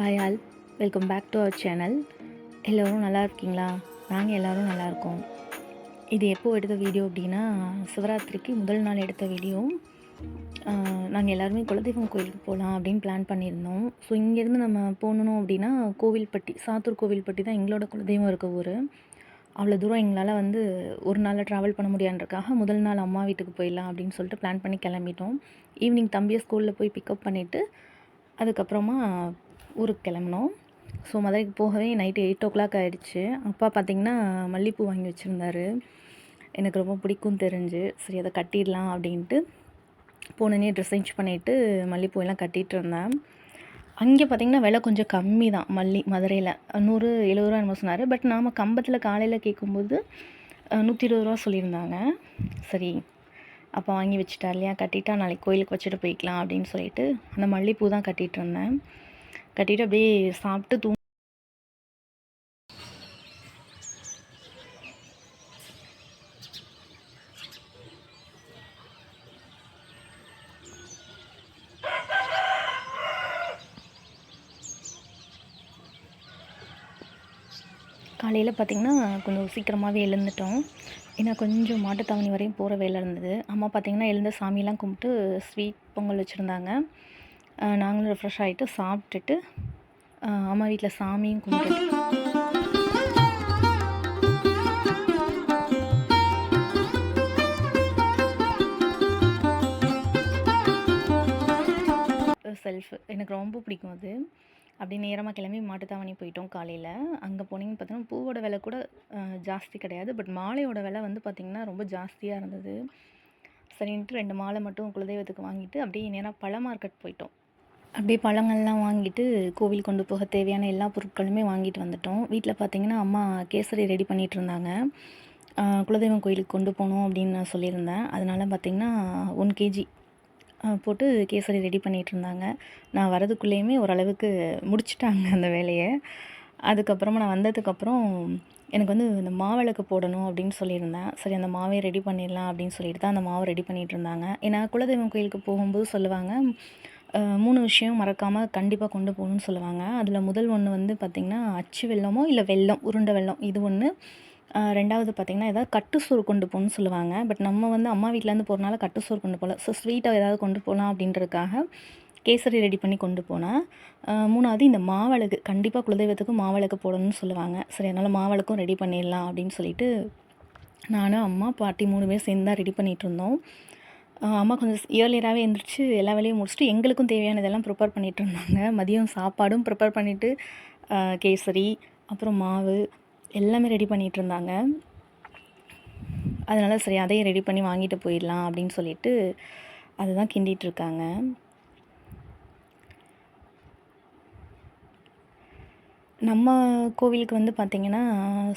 Hi all welcome back to our channel எல்லோரும் நல்லா இருக்கீங்களா? நாங்கள் எல்லோரும் நல்லாயிருக்கோம் இது எப்போது எடுத்த வீடியோ அப்படின்னா சிவராத்திரிக்கு முதல் நாள் எடுத்த வீடியோ. நாங்கள் எல்லாருமே குலதெய்வம் கோயிலுக்கு போகலாம் அப்படின்னு பிளான் பண்ணியிருந்தோம். ஸோ இங்கேருந்து நம்ம போகணும் அப்படின்னா கோவில்பட்டி சாத்தூர் கோவில்பட்டி தான் எங்களோட குலதெய்வம் இருக்க ஊர். அவ்வளோ தூரம் எங்களால் வந்து ஒரு நாளில் ட்ராவல் பண்ண முடியான்றக்காக முதல் நாள் அம்மா வீட்டுக்கு போயிடலாம் அப்படின்னு சொல்லிட்டு பிளான் பண்ணி கிளம்பிட்டோம். ஈவினிங் தம்பியை ஸ்கூலில் போய் பிக்கப் பண்ணிவிட்டு அதுக்கப்புறமா ஊருக்கு கிளம்புனோம். ஸோ மதுரைக்கு போகவே நைட்டு எயிட் ஓ கிளாக் ஆகிடுச்சு அப்பா பார்த்திங்கன்னா மல்லிகைப்பூ வாங்கி வச்சுருந்தாரு. எனக்கு ரொம்ப பிடிக்கும் தெரிஞ்சு. சரி அதை கட்டிடலாம் அப்படின்ட்டு போனோடனே ட்ரெஸ் சேஞ்ச் பண்ணிவிட்டு மல்லிகைப்பூ எல்லாம் கட்டிகிட்டு இருந்தேன். அங்கே பார்த்திங்கன்னா விலை கொஞ்சம் கம்மி தான் மல்லி மதுரையில். நூறு எழுபது ரூபா என்னமோ சொன்னார். பட் நாம் கம்பத்தில் காலையில் கேட்கும்போது நூற்றி இருபது ரூபா சொல்லியிருந்தாங்க. சரி அப்போ வாங்கி வச்சுட்டா இல்லையா? கட்டிட்டா நாளைக்கு கோயிலுக்கு வச்சுட்டு போய்க்கலாம் அப்படின்னு சொல்லிட்டு அந்த மல்லிகைப்பூ தான் கட்டிகிட்டு இருந்தேன். கட்டிட்டு அப்படியே சாப்பிட்டு தூ காலையில் பார்த்திங்கன்னா கொஞ்சம் சீக்கிரமாகவே எழுந்துட்டோம். ஏன்னா கொஞ்சம் மாட்டுத்தாவணி வரையும் போகிற வேலை இருந்தது. அம்மா பார்த்திங்கன்னா எழுந்த சாமியெல்லாம் கும்பிட்டு ஸ்வீட் பொங்கல் வச்சுருந்தாங்க. நாங்களும் ரெஃப்ரெஷ் ஆகிட்டு சாப்பிட்டுட்டு அம்மா வீட்டில் சாமியும் கும்பிட்டு. செல்ஃப் எனக்கு ரொம்ப பிடிக்கும் அது. அப்படி நேரமாக கிளம்பி மாட்டுத்தாவணி போயிட்டோம் காலையில். அங்கே போனீங்கன்னு பார்த்தோன்னா பூவோட விலை கூட ஜாஸ்தி கிடையாது. பட் மாலையோட விலை வந்து பார்த்திங்கன்னா ரொம்ப ஜாஸ்தியாக இருந்தது. சரின்ட்டு ரெண்டு மாலை மட்டும் குலதெய்வத்துக்கு வாங்கிட்டு அப்படியே நேராக பழ மார்க்கெட் போயிட்டோம். அப்படியே பழங்கள்லாம் வாங்கிட்டு கோவில் கொண்டு போக தேவையான எல்லா பொருட்களுமே வாங்கிட்டு வந்துட்டோம். வீட்டில் பார்த்திங்கன்னா அம்மா கேசரி ரெடி பண்ணிகிட்டு இருந்தாங்க. குலதெய்வம் கோயிலுக்கு கொண்டு போகணும் அப்படின்னு நான் சொல்லியிருந்தேன். அதனால் பார்த்திங்கன்னா ஒன் கேஜி போட்டு கேசரி ரெடி பண்ணிகிட்டு இருந்தாங்க. நான் வரதுக்குள்ளேயுமே ஓரளவுக்கு முடிச்சிட்டாங்க அந்த வேலையை. அதுக்கப்புறமா நான் வந்ததுக்கப்புறம் எனக்கு வந்து இந்த மாவிளக்கு போடணும் அப்படின்னு சொல்லியிருந்தேன். சரி அந்த மாவை ரெடி பண்ணிடலாம் அப்படின்னு சொல்லிட்டு தான் அந்த மாவை ரெடி பண்ணிகிட்டு இருந்தாங்க. ஏன்னா குலதெய்வம் கோயிலுக்கு போகும்போது சொல்லுவாங்க மூணு விஷயம் மறக்காமல் கண்டிப்பாக கொண்டு போகணுன்னு சொல்லுவாங்க. அதில் முதல் ஒன்று வந்து பார்த்திங்கன்னா அச்சு வெள்ளமோ இல்லை வெள்ளம் உருண்டை வெள்ளம் இது ஒன்று ரெண்டாவது பார்த்திங்கன்னா ஏதாவது கட்டுசோறு கொண்டு போகணும்னு சொல்லுவாங்க. பட் நம்ம வந்து அம்மா வீட்டிலேருந்து போகிறனால கட்டுசோறு கொண்டு போகல. ஸோ ஸ்வீட்டாக ஏதாவது கொண்டு போகலாம் அப்படின்றதுக்காக கேசரி ரெடி பண்ணி கொண்டு போனேன் மூணாவது இந்த மாவிளக்கு கண்டிப்பாக குலதெய்வத்துக்கு மாவிளக்கு போடணும்னு சொல்லுவாங்க. சரி அதனால் மாவிளக்கும் ரெடி பண்ணிடலாம் அப்படின்னு சொல்லிட்டு நானும் அம்மா பாட்டி மூணு பேர் சேர்ந்து தான் ரெடி பண்ணிகிட்டு இருந்தோம். அம்மா கொஞ்சம் இயர்லியராகவே எழுந்திரிச்சு எல்லா வேலையும் முடிச்சுட்டு எங்களுக்கும் தேவையானதெல்லாம் ப்ரிப்பேர் பண்ணிகிட்டு இருந்தாங்க. மதியம் சாப்பாடும் ப்ரிப்பேர் பண்ணிவிட்டு கேசரி அப்புறம் மாவு எல்லாமே ரெடி பண்ணிகிட்டு இருந்தாங்க. அதனால் சரி அதையும் ரெடி பண்ணி வாங்கிட்டு போயிடலாம் அப்படின்னு சொல்லிட்டு அதுதான் கிண்டிகிட்ருக்காங்க நம்ம கோவிலுக்கு வந்து பார்த்திங்கன்னா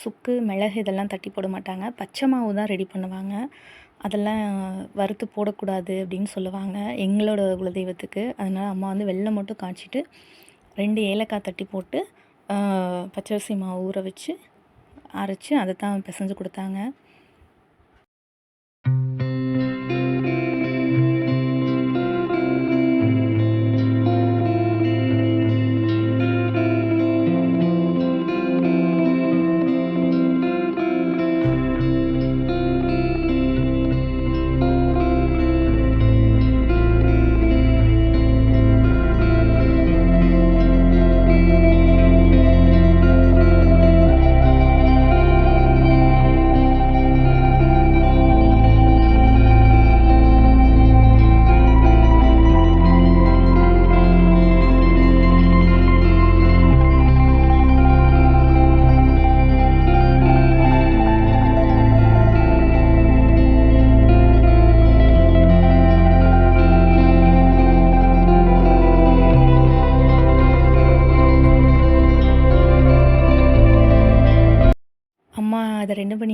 சுக்கு மிளகு இதெல்லாம் தட்டி போட மாட்டாங்க. பச்சை மாவு தான் ரெடி பண்ணுவாங்க. அதெல்லாம் வறுத்து போடக்கூடாது அப்படின்னு சொல்லுவாங்க எங்களோட குலதெய்வத்துக்கு. அதனால் அம்மா வந்து வெள்ளை மட்டும் காய்ச்சிட்டு ரெண்டு ஏலக்காய் தட்டி போட்டு பச்சரிசி மாவு ஊற வச்சு அரைச்சி அதை தான் பிசைஞ்சு கொடுத்தாங்க.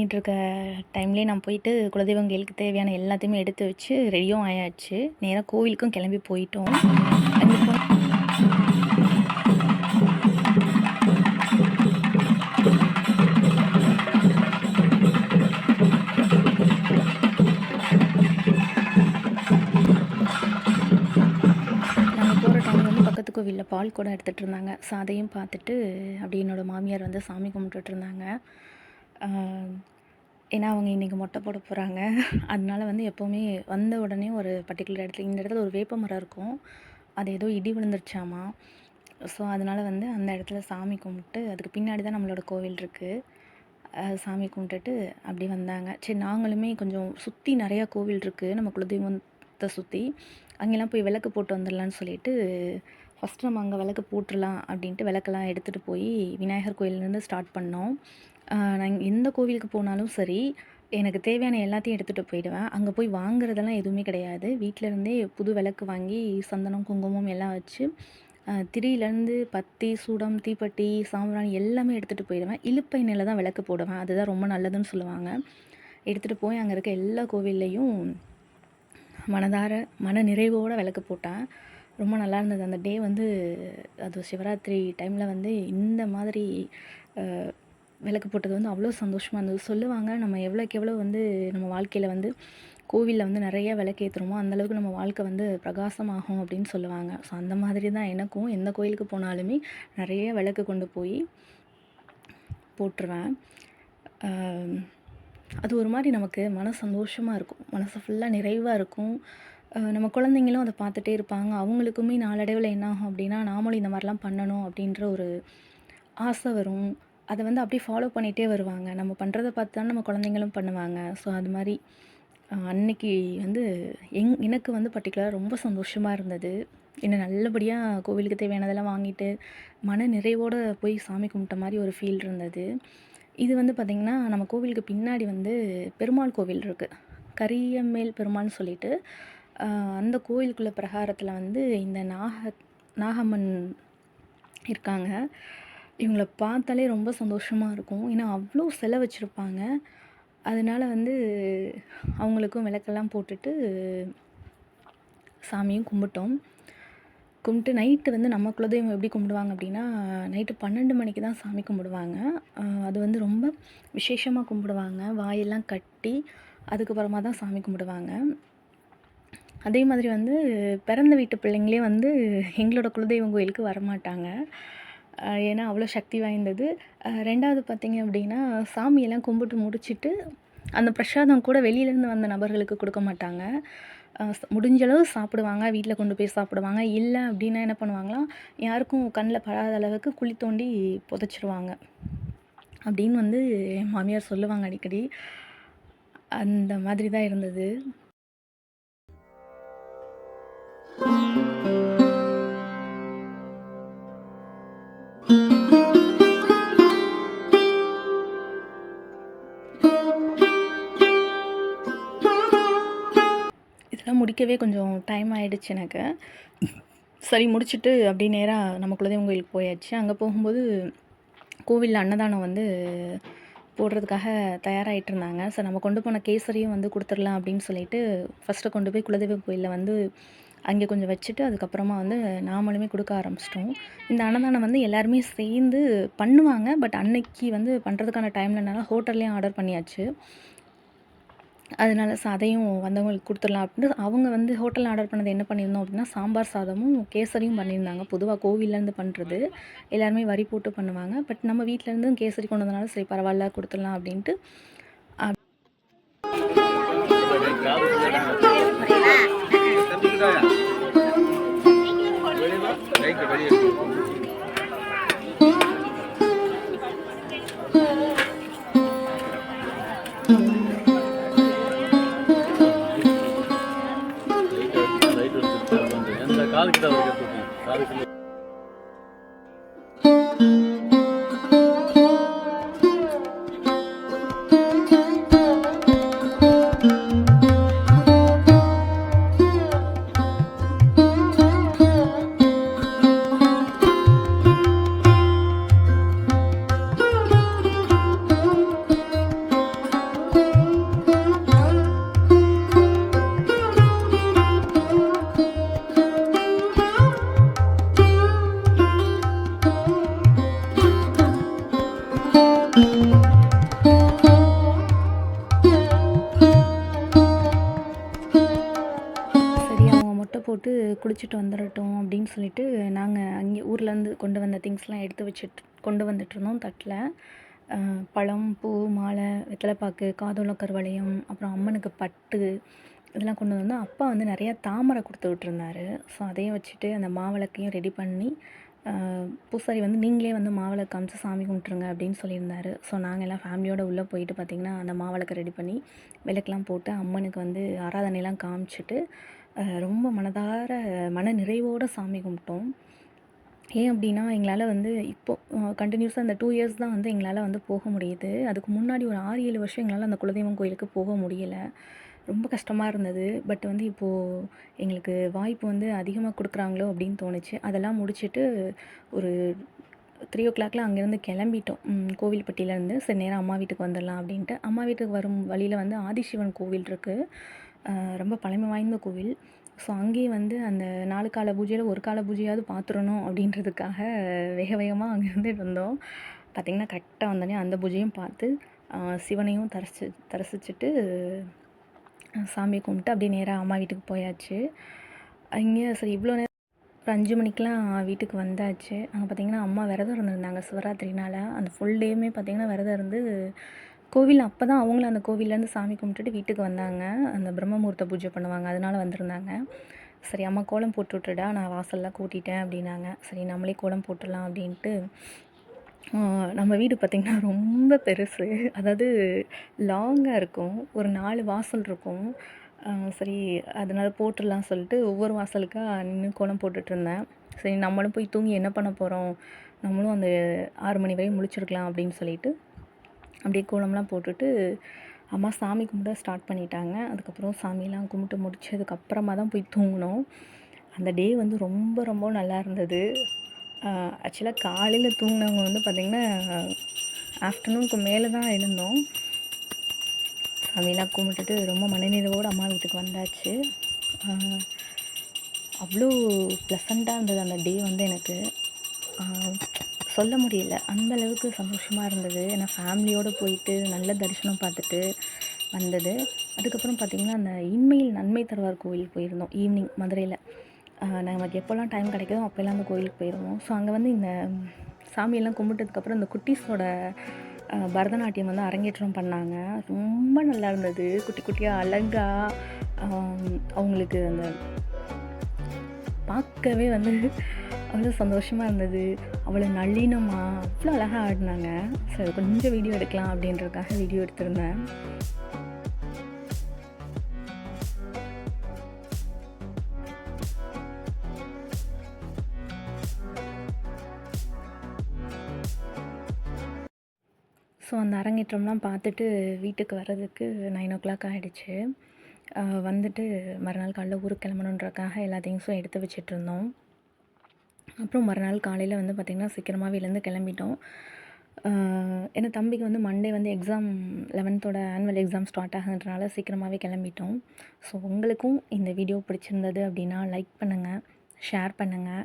பண்ணிகிட்ருக்க டைம்லேயே நான் போயிட்டு குலதெய்வம் கோயிலுக்கு தேவையான எல்லாத்தையுமே எடுத்து வச்சு ரெடியும் ஆயாச்சு. நேராக கோவிலுக்கும் கிளம்பி போயிட்டோம். கோவிலில் பால் கூட எடுத்துகிட்டு இருந்தாங்க. ஸோ அதையும் பார்த்துட்டு அப்படியே என்னோடய மாமியார் வந்து சாமி கும்பிட்டுட்டு இருந்தாங்க. ஏன்னா அவங்க இன்றைக்கி மொட்டை போட போகிறாங்க அதனால வந்து எப்போவுமே வந்த உடனே ஒரு பர்டிகுலர் இடத்துல இந்த இடத்துல ஒரு வேப்ப மரம் இருக்கும். அது ஏதோ இடி விழுந்துருச்சாமா? ஸோ அதனால் வந்து அந்த இடத்துல சாமி கும்பிட்டு அதுக்கு பின்னாடி தான் நம்மளோட கோவில் இருக்குது சாமி கும்பிட்டுட்டு அப்படி வந்தாங்க. சரி நாங்களுமே கொஞ்சம் சுற்றி நிறையா கோவில் இருக்குது நம்ம குலதெய்வத்தை சுற்றி அங்கெல்லாம் போய் விளக்கு போட்டு வந்துடலான்னு சொல்லிட்டு ஃபஸ்ட்டு நம்ம அங்கே விளக்கு போட்டுடலாம் அப்படின்ட்டு விளக்கெல்லாம் எடுத்துகிட்டு போய் விநாயகர் கோயிலேருந்து ஸ்டார்ட் பண்ணோம். நான் எந்த கோவிலுக்கு போனாலும் சரி எனக்கு தேவையான எல்லாத்தையும் எடுத்துகிட்டு போயிடுவேன். அங்கே போய் வாங்குறதெல்லாம் எதுவுமே கிடையாது. வீட்டிலருந்தே புது விளக்கு வாங்கி சந்தனம் குங்குமம் எல்லாம் வச்சு திரியிலேருந்து பத்தி சூடம் தீப்பெட்டி சாம்பிராணி எல்லாமே எடுத்துகிட்டு போயிடுவேன். இழுப்பை நில தான் விளக்கு போடுவேன். அதுதான் ரொம்ப நல்லதுன்னு சொல்லுவாங்க. எடுத்துகிட்டு போய் அங்கே இருக்க எல்லா கோவில்லையும் மனதார மன நிறைவோடு விளக்கு போட்டேன். ரொம்ப நல்லா இருந்தது. அந்த டே வந்து அது சிவராத்திரி டைமில் வந்து இந்த மாதிரி விளக்கு போட்டது வந்து அவ்வளோ சந்தோஷமாக இருந்தது. சொல்லுவாங்க நம்ம எவ்வளோக்கு எவ்வளோ வந்து நம்ம வாழ்க்கையில் வந்து கோவிலில் வந்து நிறைய விளக்கு ஏற்றுறோமோ அந்தளவுக்கு நம்ம வாழ்க்கை வந்து பிரகாசமாகும் அப்படின்னு சொல்லுவாங்க. ஸோ அந்த மாதிரி தான் எனக்கும் எந்த கோயிலுக்கு போனாலுமே நிறைய விளக்கு கொண்டு போய் போட்டுருவேன். அது ஒரு மாதிரி நமக்கு மன சந்தோஷமாக இருக்கும். மனசு ஃபுல்லாக நிறைவாக இருக்கும். நம்ம குழந்தைங்களும் அதை பார்த்துட்டே இருப்பாங்க. அவங்களுக்குமே நாளடைவில் என்ன ஆகும் அப்படின்னா நாமளும் இந்த மாதிரிலாம் பண்ணணும் அப்படின்ற ஒரு ஆசை வரும். அதை வந்து அப்படியே ஃபாலோ பண்ணிகிட்டே வருவாங்க. நம்ம பண்ணுறத பார்த்து தான் நம்ம குழந்தைங்களும் பண்ணுவாங்க. ஸோ அது மாதிரி அன்னைக்கு வந்து எங் எனக்கு வந்து பர்டிகுலராக ரொம்ப சந்தோஷமாக இருந்தது. என்னை நல்லபடியாக கோவிலுக்கு தேவையானதெல்லாம் வாங்கிட்டு மன நிறைவோடு போய் சாமி கும்பிட்ட மாதிரி ஒரு ஃபீல் இருந்தது. இது வந்து பார்த்திங்கன்னா நம்ம கோவிலுக்கு பின்னாடி வந்து பெருமாள் கோவில் இருக்குது கரியம்மேல் பெருமாள்னு சொல்லிட்டு அந்த கோவிலுக்குள்ள பிரகாரத்தில் வந்து இந்த நாக நாகம்மன் இருக்காங்க. இவங்கள பார்த்தாலே ரொம்ப சந்தோஷமாக இருக்கும். ஏன்னா அவ்வளோ சிலை வச்சுருப்பாங்க அதனால வந்து அவங்களுக்கும் விளக்கெல்லாம் போட்டுட்டு சாமியும் கும்பிட்டோம். கும்பிட்டு நைட்டு வந்து நம்ம குலதெய்வம் எப்படி கும்பிடுவாங்க அப்படின்னா நைட்டு பன்னெண்டு மணிக்கு தான் சாமி கும்பிடுவாங்க. அது வந்து ரொம்ப விசேஷமாக கும்பிடுவாங்க. வாயெல்லாம் கட்டி அதுக்கப்புறமா தான் சாமி கும்பிடுவாங்க. அதே மாதிரி வந்து பிறந்த வீட்டு பிள்ளைங்களே வந்து எங்களோட குலதெய்வம் கோயிலுக்கு வரமாட்டாங்க. ஏன்னா அவ்வளோ சக்தி வாய்ந்தது. ரெண்டாவது பார்த்தீங்க அப்படின்னா சாமியெல்லாம் கும்பிட்டு முடிச்சிட்டு அந்த பிரசாதம் கூட வெளியிலேருந்து வந்த நபர்களுக்கு கொடுக்க மாட்டாங்க. முடிஞ்சளவு முடிஞ்ச அளவு சாப்பிடுவாங்க வீட்டில் கொண்டு போய் சாப்பிடுவாங்க. இல்லை அப்படின்னா என்ன பண்ணுவாங்களாம் யாருக்கும் கண்ணில் படாத அளவுக்கு குழி தோண்டி புதைச்சிருவாங்க. அப்படின்னு வந்து என் மாமியார் சொல்லுவாங்க அடிக்கடி. அந்த மாதிரி தான் இருந்தது. ஆக்சுவலாக முடிக்கவே கொஞ்சம் டைம் ஆகிடுச்சு எனக்கு. சரி முடிச்சுட்டு அப்படியே நேராக நம்ம குலதெய்வம் கோயிலுக்கு போயாச்சு. அங்கே போகும்போது கோவிலில் அன்னதானம் வந்து போடுறதுக்காக தயாராகிட்டு இருந்தாங்க. ஸோ நம்ம கொண்டு போன கேசரியும் வந்து கொடுத்துடலாம் அப்படின்னு சொல்லிட்டு ஃபஸ்ட்டு கொண்டு போய் குலதெய்வம் கோயிலில் வந்து அங்கே கொஞ்சம் வச்சுட்டு அதுக்கப்புறமா வந்து நாமளுமே கொடுக்க ஆரம்பிச்சிட்டோம். இந்த அன்னதானம் வந்து எல்லாருமே சேர்ந்து பண்ணுவாங்க. பட் அன்னைக்கு வந்து பண்ணுறதுக்கான டைம்லனால ஹோட்டல்லையும் ஆர்டர் பண்ணியாச்சு. அதனால அதையும் வந்தவங்களுக்கு கொடுத்துடலாம் அப்படின்ட்டு அவங்க வந்து ஹோட்டலில் ஆர்டர் பண்ணது என்ன பண்ணியிருந்தோம் அப்படின்னா சாம்பார் சாதமும் கேசரியும் பண்ணியிருந்தாங்க. பொதுவாக கோவில்லேருந்து பண்ணுறது எல்லாருமே வரி போட்டு பண்ணுவாங்க. பட் நம்ம வீட்டிலேருந்து கேசரி கொண்டு வந்தனால சரி பரவாயில்ல கொடுத்துடலாம் அப்படின்ட்டு. குளிச்சுட்டு வந்துடட்டும் அப்படின்னு சொல்லிட்டு நாங்கள் அங்கே ஊர்லேருந்து கொண்டு வந்த திங்ஸ்லாம் எடுத்து வச்சுட்டு கொண்டு வந்துட்டுருந்தோம் தட்டில். பழம் பூ மாலை வெத்தலைப்பாக்கு காதோல கருவளையம் அப்புறம் அம்மனுக்கு பட்டு இதெல்லாம் கொண்டு வந்தோம். அப்பா வந்து நிறையா தாமரை கொடுத்து விட்டுருந்தாரு. ஸோ அதையும் வச்சுட்டு அந்த மாவிளக்கையும் ரெடி பண்ணி பூசாரி வந்து நீங்களே வந்து மாவிளக்கு காமிச்சு சாமி கும்பிட்ருங்க அப்படின்னு சொல்லியிருந்தாரு. ஸோ நாங்கள் எல்லாம் ஃபேமிலியோடு உள்ளே போயிட்டு பார்த்திங்கன்னா அந்த மாவிளக்கை ரெடி பண்ணி விளக்கெலாம் போட்டு அம்மனுக்கு வந்து ஆராதனைலாம் காமிச்சிட்டு ரொம்ப மனதார மன நிறைவோடு சாமி கும்பிட்டோம். ஏன் அப்படின்னா எங்களால் வந்து இப்போது கண்டினியூஸாக அந்த டூ இயர்ஸ் தான் வந்து எங்களால் வந்து போக முடியுது. அதுக்கு முன்னாடி ஒரு ஆறு ஏழு வருஷம் எங்களால் அந்த குலதெய்வம் கோயிலுக்கு போக முடியல. ரொம்ப கஷ்டமாக இருந்தது. பட் வந்து இப்போது எங்களுக்கு வாய்ப்பு வந்து அதிகமாக கொடுக்குறாங்களோ அப்படின்னு தோணுச்சு. அதெல்லாம் முடிச்சுட்டு ஒரு த்ரீ ஓ கிளாக்ல அங்கேருந்து கிளம்பிட்டோம். கோவில்பட்டியிலேருந்து. சரி நேராக அம்மா வீட்டுக்கு வந்துடலாம் அப்படின்ட்டு. அம்மா வீட்டுக்கு வரும் வழியில் வந்து ஆதிசிவன் கோவில் இருக்குது ரொம்ப பழமை வாய்ந்த கோவில். ஸோ அங்கேயே வந்து அந்த நாலு கால பூஜையில் ஒரு கால பூஜையாவது பார்த்துடணும் அப்படின்றதுக்காக வேக வேகமாக அங்கேருந்து வந்தோம். பார்த்திங்கன்னா கரெக்டாக வந்தோடனே அந்த பூஜையும் பார்த்து சிவனையும் தரிசி தரிசிச்சுட்டு சாமியை கும்பிட்டு அப்படியே நேராக அம்மா வீட்டுக்கு போயாச்சு. இங்கே சரி இவ்வளோ நேரம் ஒரு அஞ்சு மணிக்கெலாம் வீட்டுக்கு வந்தாச்சு. அங்கே பார்த்தீங்கன்னா அம்மா விரதம் இருந்திருந்தாங்க சிவராத்திரினால. அந்த ஃபுல் டேயுமே பார்த்திங்கன்னா விரதம் இருந்து கோவில் அப்போ தான் அவங்களும் அந்த கோவில்லேருந்து சாமி கும்பிட்டுட்டு வீட்டுக்கு வந்தாங்க. அந்த பிரம்மமுகூர்த்த பூஜை பண்ணுவாங்க. அதனால வந்திருந்தாங்க. சரி அம்மா கோலம் போட்டு விட்டுடா நான் வாசல்லாம் கூட்டிட்டேன் அப்படின்னாங்க. சரி நம்மளே கோலம் போட்டுடலாம் அப்படின்ட்டு நம்ம வீடு பார்த்திங்கன்னா ரொம்ப பெருசு. அதாவது லாங்காக இருக்கும். ஒரு நாலு வாசல் இருக்கும். சரி அதனால் போட்டுடலாம் சொல்லிட்டு ஒவ்வொரு வாசலுக்காக நின்று கோலம் போட்டுட்ருந்தேன் சரி நம்மளும் போய் தூங்கி என்ன பண்ண போகிறோம் நம்மளும் அந்த ஆறு மணி வரையும் முழிச்சிருக்கலாம் அப்படின்னு சொல்லிட்டு அப்படியே கோலம்லாம் போட்டுட்டு அம்மா சாமி கும்பிட ஸ்டார்ட் பண்ணிட்டாங்க. அதுக்கப்புறம் சாமிலாம் கும்பிட்டு முடிச்சதுக்கப்புறமா தான் போய் தூங்கினோம். அந்த டே வந்து ரொம்ப ரொம்ப நல்லா இருந்தது. ஆக்சுவலாக காலையில் தூங்கினவங்க வந்து பார்த்திங்கன்னா ஆஃப்டர்நூனுக்கு மேலே தான் இருந்தோம். சாமிலாம் கும்பிட்டுட்டு ரொம்ப மனநிறைவோடு அம்மா வீட்டுக்கு வந்தாச்சு. அவ்வளோ ப்ளசண்ட்டாக இருந்தது அந்த டே வந்து எனக்கு. சொல்ல முடியல. அந்த அளவுக்கு சந்தோஷமாக இருந்தது. ஏன்னா ஃபேமிலியோடு போயிட்டு நல்ல தரிசனம் பார்த்துட்டு வந்தது. அதுக்கப்புறம் பார்த்திங்கன்னா அந்த இன்மையில் நன்மை தருவார் கோயிலுக்கு போயிருந்தோம் ஈவினிங் மதுரையில். நமக்கு எப்போல்லாம் டைம் கிடைக்குதோ அப்போல்லாம் அந்த கோயிலுக்கு போயிடுவோம் ஸோ அங்கே வந்து இந்த சாமியெல்லாம் கும்பிட்டதுக்கப்புறம் இந்த குட்டீஸோட பரதநாட்டியம் வந்து அரங்கேற்றம் பண்ணாங்க. ரொம்ப நல்லா இருந்தது. குட்டி குட்டியாக அழகாக அவங்களுக்கு அந்த பார்க்கவே வந்து அவ்வளோ சந்தோஷமாக இருந்தது. அவ்வளோ நளினமாக அவ்வளோ அழகாக ஆடினாங்க. சரி கொஞ்சம் வீடியோ எடுக்கலாம் அப்படின்றதுக்காக வீடியோ எடுத்திருந்தேன். ஸோ அந்த அரங்கேற்றம்லாம் பார்த்துட்டு வீட்டுக்கு வர்றதுக்கு நைன் ஓ கிளாக் ஆகிடுச்சு வந்துட்டு மறுநாள் காலைல ஊருக்கு கிளம்பணுன்றக்காக எல்லா திங்ஸும் எடுத்து வச்சிட்டு இருந்தோம். அப்புறம் மறுநாள் காலையில் வந்து பார்த்திங்கன்னா சீக்கிரமாகவே எழுந்து கிளம்பிட்டோம். என் ஏன்னா தம்பிக்கு வந்து மண்டே வந்து எக்ஸாம் லெவன்த்தோட ஆனுவல் எக்ஸாம் ஸ்டார்ட் ஆகுன்றனால சீக்கிரமாகவே கிளம்பிட்டோம். ஸோ உங்களுக்கும் இந்த வீடியோ பிடிச்சிருந்தது அப்படின்னா லைக் பண்ணுங்கள் ஷேர் பண்ணுங்கள்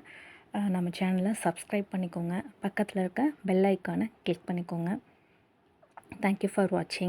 நம்ம சேனலை சப்ஸ்கிரைப் பண்ணிக்கோங்க. பக்கத்தில் இருக்க பெல் ஐக்கானை கிளிக் பண்ணிக்கோங்க. தேங்க்யூ ஃபார் வாட்சிங்